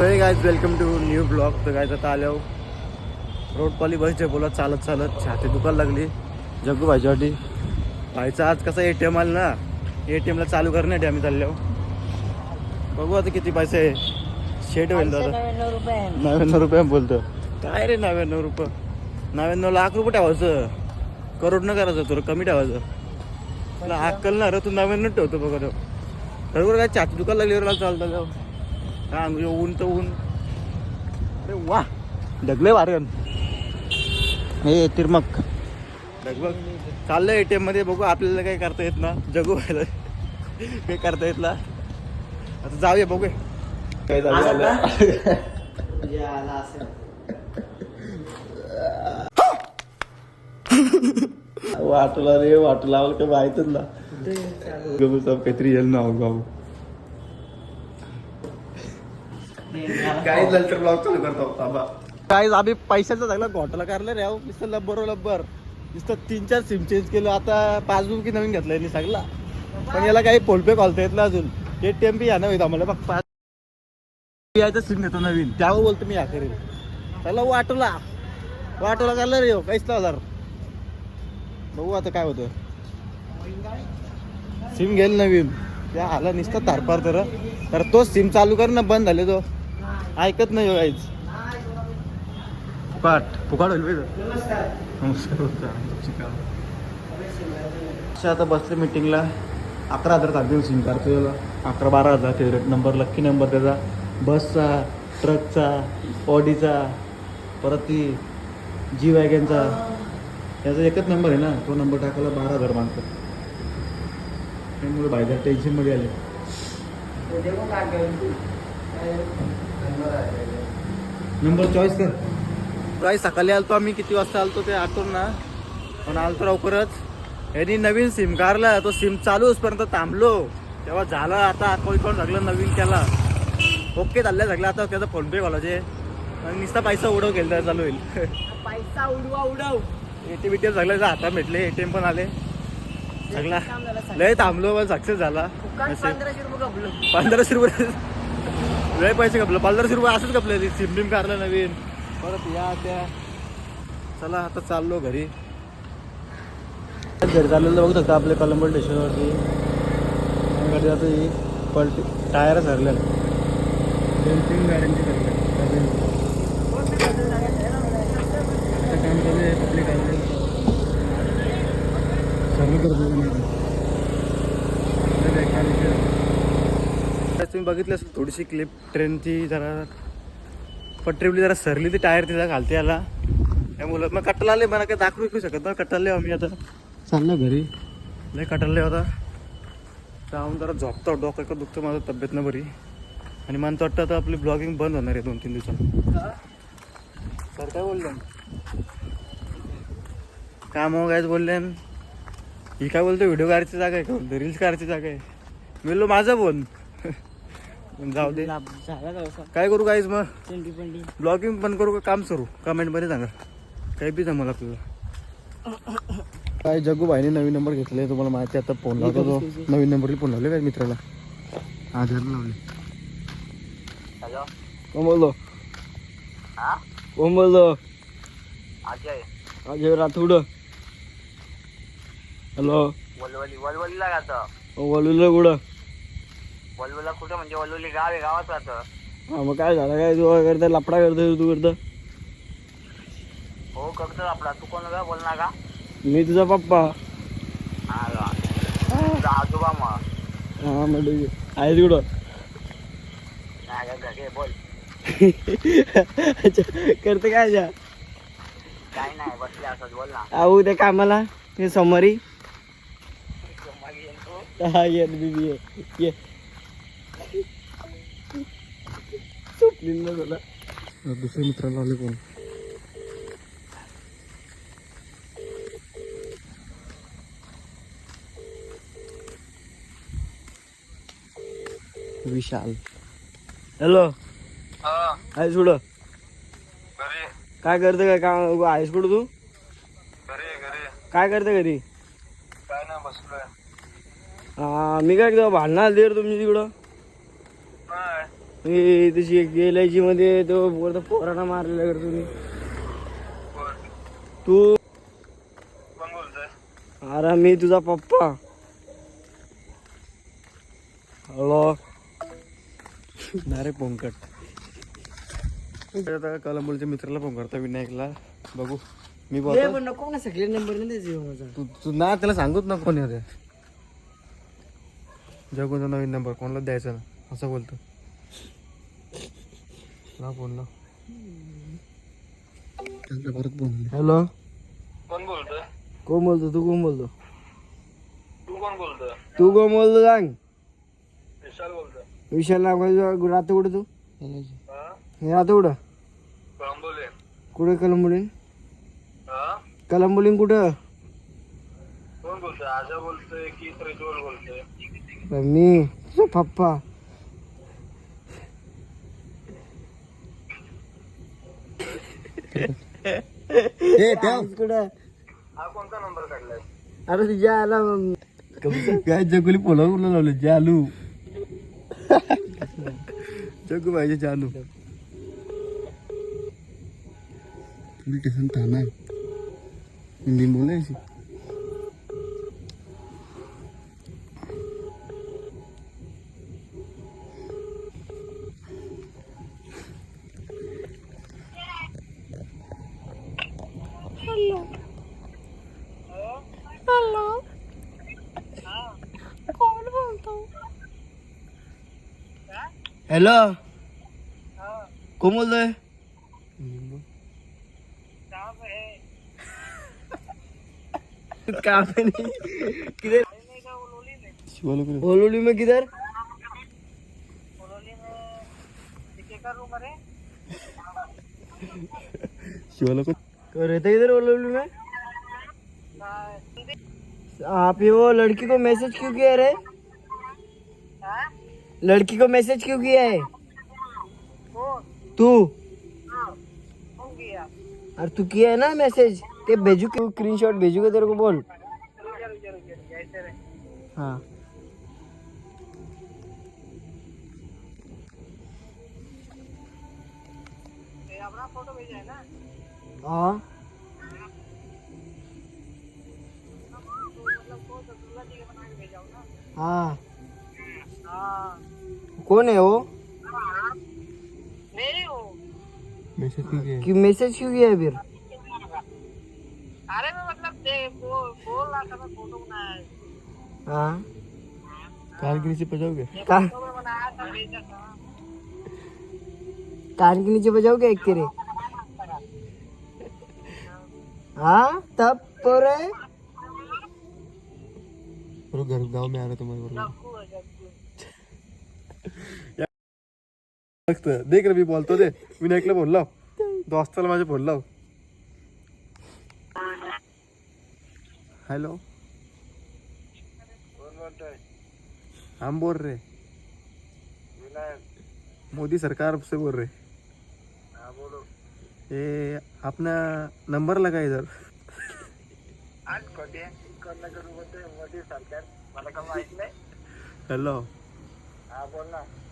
Guys welcome to new blog तर गायचं आता आलो रोडपाली बस बसचे बोला चालत चालत छाती दुकान लागली. जग्गू भाजीवाटी भाईचा आज कसा ए टी एम आला ना ए टी एमला चालू करण्यासाठी आम्ही चाललो बघू आता किती पैसे आहे शेट होईल दादा. नव्याण्णव रुपये नव्याण्णव रुपये बोलतो. काय रे नव्याण्णव रुपये? नव्याण्णव लाख रुपये ठेवायचं. करोड न करायचं तुला कमी ठेवायचं. तुला अक्कल ना रे तू नव्याण्णव ठेवतो बघा तो बरोबर काय छाती दुकान लागली रे चालतं जाऊ. हा म्हणजे ऊन तर ऊन. अरे वा ढगले वारगन हे तिरमक. ढगबग चाललं ए टी एममध्ये बघू आपल्याला काही करता येत ना. जगू व्हायला काही करता येत ना. आता जाऊया बघूया. काय वाटला रे वाटला. मला काय माहितच ना. काहीतरी येईल ना गाऊ काय ब्लॉग चालू करतो. बाबा काय आम्ही पैशाचा चांगला घोटाला करला रे अहो. नुसतं लब्बर हो लब्बर. नुसतं तीन चार सिम चेंज केलं. आता पासबुक की नवीन घेतलंय यांनी सगळा. पण याला काही फोनपे कॉलता येत ना अजून. ए टी एम बी या ना आम्हाला. बघ पाच यायचं सिम घेतो नवीन. त्यावर बोलतो मी या करेल. त्याला वाटला. वाटला करलं रे हो, काहीच हजार बघू आता काय होतं सिम घेईल नवीन. त्या आला नुसतं तारपार तर. तर तो सिम चालू कर ना बंद झाले तो. ऐकत नाही हो काहीच फुकाट. फुकाट होईल. नमस्कार. अच्छा, आता बसले मीटिंगला अकरा हजार काढतील सिम कार्ड तुझ्याला. अकरा बारा हजार फेवरेट नंबर लक्की नंबर त्याचा. बसचा ट्रकचा ऑडीचा परत ती जी वॅगनचा त्याचा एकच नंबर आहे ना. तो नंबर टाकायला बारा हजार मागतात. त्यामुळे बाहेर टेन्शनमध्ये आले. नंबर चॉईस कर. काय सकाळी आलतो आम्ही किती वाजता आलतो ते आठवून ना. पण आलतो लवकरच. यांनी नवीन सिम काढला तो सिम चालू पर्यंत थांबलो. तेव्हा झालं आता कोण कोण लागलं नवीन केला ओके चाललंय सगळं आता त्याचा फोन पे घालायचे आणि नुसता पैसा उडव केलं तर चालू होईल. पैसा उडवा उडव. एटीएम एटीएम सगळं आता भेटले एटीएम पण आले. सगळा. काम झालं सगळं. लय थांबलो पण सक्सेस झाला. पंधराशे रुपये पंधराशे रुपये. लय पैसे कपलं पंधराशे रुपये असंच कपले सिम बिम काढलं नवीन. परत या त्या. चला आता चाललो घरी. घरी चाललेलं बघू शकता आपल्या कलंबल स्टेशनवरती. गाडी जातो ही पलटी टायर सरले दोन तीन गाड्यांची आता काम चालू आहे करतो. तुम्ही बघितलं असेल थोडीशी क्लिप ट्रेनची जरा पटरीवली जरा सरली ती टायर तिला घालते याला. त्यामुळं मग कट्टाला आले मला काही दाखवू विकू शकत ना कट्टाले आम्ही आता. चाललो घरी. लय कटाले होता जाऊन जरा झोपतो डोकं का दुखतं माझं तब्येत न बरी. आणि मला तर वाटतं आता आपली ब्लॉगिंग बंद होणार आहे दोन तीन दिवसात. सर काय बोलले? काम हो कायच बोलले? ही काय बोलतो व्हिडिओ काढायची जागा आहे का? रील्स काढायची जागा आहे. मी बोललो माझं बोल. जाऊ दे. लाभ झाला का काय करू काहीच मग? ब्लॉगिंग पण करू का काम करू कमेंटमध्ये सांगा. काही बी जमल आपल्याला. काय जगू भाईने नवीन नंबर घेतले तुम्हाला माहिती आहे, आता फोन लावतो तो. नवीन नंबरला फोन लावले काय मित्राला? हा झालं लावले. हॅलो? कोण बोलतो? हा? कोण बोलतो? अजय. अजय राठोड हॅलो वलवली वलवलीला राहतं बोलवलं कुठं वलवला कुठं? म्हणजे वलवली गाव आहे गावात राहतं. हा मग काय झालं? काय तू करता? लपडा करतो तू करतो? हो करतो आपला तू कोण का बोल ना का? मी तुझा पप्पा. हा का तुझा आजोबा मग. हा मग ठीक आहे. आहेस कुठं? नाही का घरी आहे, बोल. अच्छा, करते काय अच्छा काय नाही बसले असंच. बोल ना. आऊ त्या कामाला. ते तू हा ये बीबी ये. ये. तुला दुसऱ्या मित्राला आले कोण विशाल. हॅलो. कुठं घरी. काय करते काय काम आहेस कुठं तू? घरी घरी. काय करते घरी? हा मी काय भांडणार आली रे तुमची तिकडं. तशी एल आय जी मध्ये तो बोलतो पोराला मारलेला कर तुम्ही. तू अरे मी तुझा पप्पा. हॅलो नाही रे पोंकट आता कलंबोलीच्या मित्राला फोन करता विनायकला. बघू. मी बोलतो. पण नको ना सगळे नंबर नाही द्यायचे माझा. तू तू ना त्याला सांगूच ना कोणी होते जगूचा नवीन नंबर कोणाला द्यायचा ना असं बोलतो. ना फोन ना परत फोन हॅलो? कोण बोलतोय? कोण बोलतो? तू कोण बोलतो? तू कोण बोलतोय? तू कोण बोलतो सांग. विशाल बोलतोय. विशाल राहतो कुठं तू? हा? हे राहतो कुठं? बांबोले. कुठे कलंबोलीन? हा? कलंबोलीन कुठं? कोण बोलतोय? आजा बोलतोय की प्रज्वल बोलतोय. मी? तुझा पप्पा. कुठं हा कोणता नंबर काढलाय? अरे तुझ्या आला काय जगुली पोला उरला लावले? जालू जगू पाहिजे जालू स्टेशन थाना हिंदी बोलायची हॅलो कोण बोलतोय काम नहीं। किधर? होलोली में किधर? शिवाला कुठे तो रहता किधर होलोली में? आप ये वो लड़की को मैसेज क्यों किया रे? लड़की को मैसेज क्यों किया है? तू। अरे तू किया है ना मैसेज? ते भेजू क्यों स्क्रीनशॉट भेजू का तेरे को बोल? हाँ। हाँ हाँ। कौन है वो? मैसेज क्यों किया कि मैसेज क्यों किया है फिर? अरे मैं मतलब दे बोल बोल रहा था मैं फ़ोटो बनाया हाँ। बजाओगे? कार तो मैं बनाया था भेजा था। कार के नीचे बजाओगे एक तेरे? हाँ तब पर बरोबर घर गाव में आ रहा तुम्हारे देख रे मी बोलतो दे. विनायकला फोन लाव दोस्ताला माझ्या फोन लाव हॅलो कोण बोलतोय हम बोल रहे विनायक मोदी सरकार से बोल रहे ये अपना नंबर लगा इधर हेलो.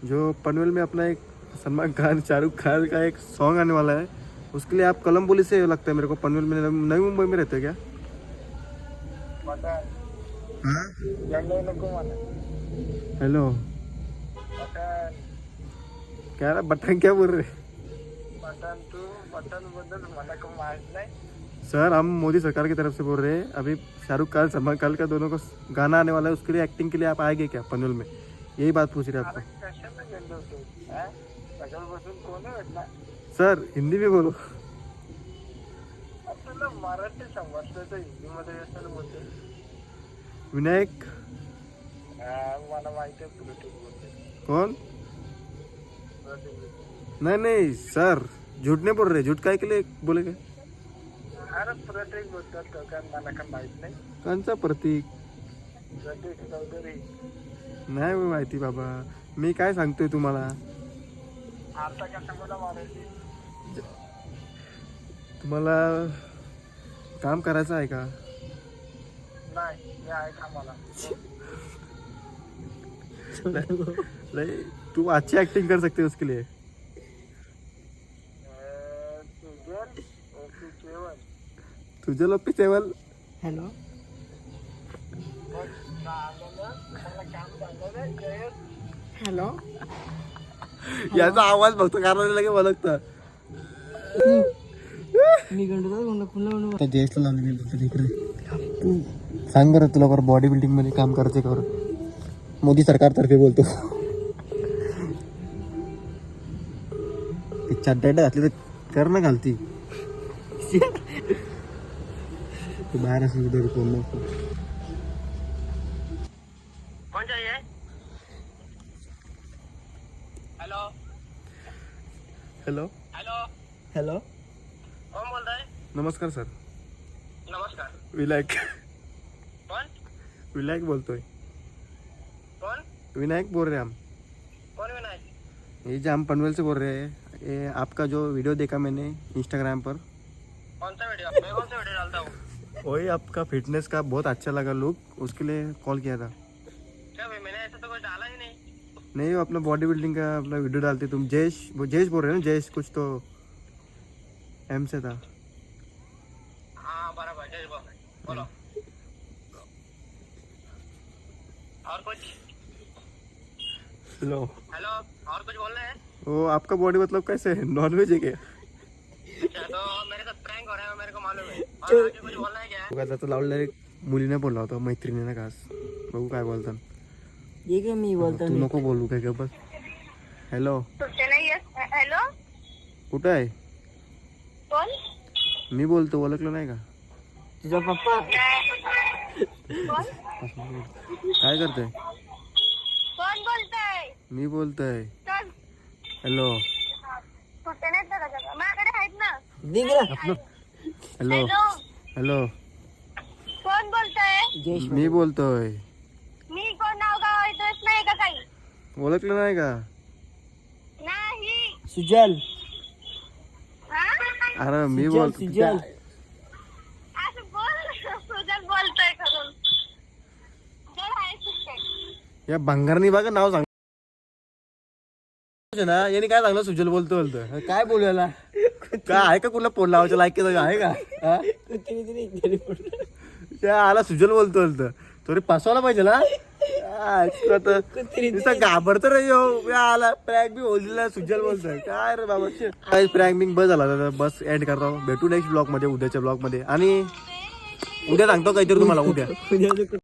जो पनवेल में अपना एक सलमान खान शाहरुख खान का एक सॉन्ग आने वाला है उसके लिए आप कलम बोली से लगता है मेरे को पनवेल में नवी मुंबई में रहते हो क्या? हेलो पठाण क्या रहा बटन क्या बोल रहे? तू का नाही। सर हम मोदी सरकार की तरफ़ से बोल रहे हैं अभी शाहरुख खान सलमान खान का दोनों का गाना आने वाला है उसके लिए एक्टिंग के लिए आप आएँगे क्या पनवेल में? यही बात पूछ रहे आपको। सर हिंदी में बोलो। मराठी समजतं तर हिंदीमध्ये विनायक? मला माहिती आहे बोलते कौन? नहीं नहीं सर झूठ नाही बोल रहे झूठ काय केले बोले काय अरे प्रत्येक बोलतात कारण मला काय माहीत नाही कोणचा प्रतीक? प्रतीक चौधरी नाही माहिती बाबा. मी काय सांगतोय तुम्हाला? तुम्हाला काम करायचं आहे का? नाही तू अच्छी एक्टिंग कर सकते हो उसके लिए तुझे लोक सेवल हॅलो. हॅलो? याचा आवाज बघतो कारण लगे ओळखतं. मी लावून गेलो तू सांग बरं तुला बरं बॉडी बिल्डिंगमध्ये काम करायचं का बरं? मोदी सरकारतर्फे बोलतो. ती चड्डा घातली तर कर ना घालती. तू बाहेर असेल कुठे कोण नको हॅलो हेलो हेलो कौन बोल रहा है? नमस्कार सर। नमस्कार। विनायक कौन? विनायक बोलतोय। कौन? विनायक बोल रहे हम। कौन विनायक? ये जो हम पनवेल से बोल रहे हैं ये आपका जो वीडियो देखा मैंने इंस्टाग्राम पर। कौन सा वीडियो मैं कौन सा वीडियो डालता हूँ? वही आपका फिटनेस का बहुत अच्छा लगा लुक उसके लिए कॉल किया था क्या भाई मैंने ऐसा तो कुछ डाला ही नहीं वो अपना बॉडी बिल्डिंग का अपना वीडियो डालते तुम। जयेश वो जयेश बोल रहे हो ना जयेश कुछ तो एम से था। हाँ बराबर जय बोल बोलो। और कुछ? हेलो हेलो और कुछ बोलना है? वो आपका बॉडी मतलब कैसे? है नॉन वेज है क्या? अच्छा तो मेरे साथ प्रैंक हो रहा है मेरे को मालूम है। और कुछ बोलना है क्या? त्याचं लावलेलं एक मुलीने बोलला होता मैत्रिणीने खास। बघू काय बोलतात ये काय मी बोलतो तू नको बोलू काय का बस हॅलो हॅलो कुठं आहे कोण मी बोलतो ओळखलं नाही का तुझा पप्पा कोण काय करतोय कोण बोलतोय मी बोलतोय हॅलो कुठे ना माझ्याकडे आहेत हॅलो हॅलो हॅलो कोण बोलतोय मी बोलतोय मी कोण नाव गाव येतोच नाही का काही ओळखलं नाही का? नाही. सुजल. हा? अरे मी सुजल बोलतो. सुजल. असं बोल. सुजल या भंगारनी बघा नाव सांग ना याने काय सांगलं? सुजल बोलतो बोलतो काय बोलू याला? काय आहे का कुठला फोन लावायचं? लायक आहे का? हा? त्या आला सुजल बोलतो बोलतो तरी फसवायला पाहिजे ना? घाबरतो रे यो. आला प्रॅग बी होलला सुजल बोलतोय. काय रे बाबा. काय प्रॅग बिंग बस झाला बस एंड करतो. भेटू नेक्स्ट ब्लॉगमध्ये उद्याच्या ब्लॉगमध्ये. आणि उद्या सांगतो काहीतरी तुम्हाला उद्या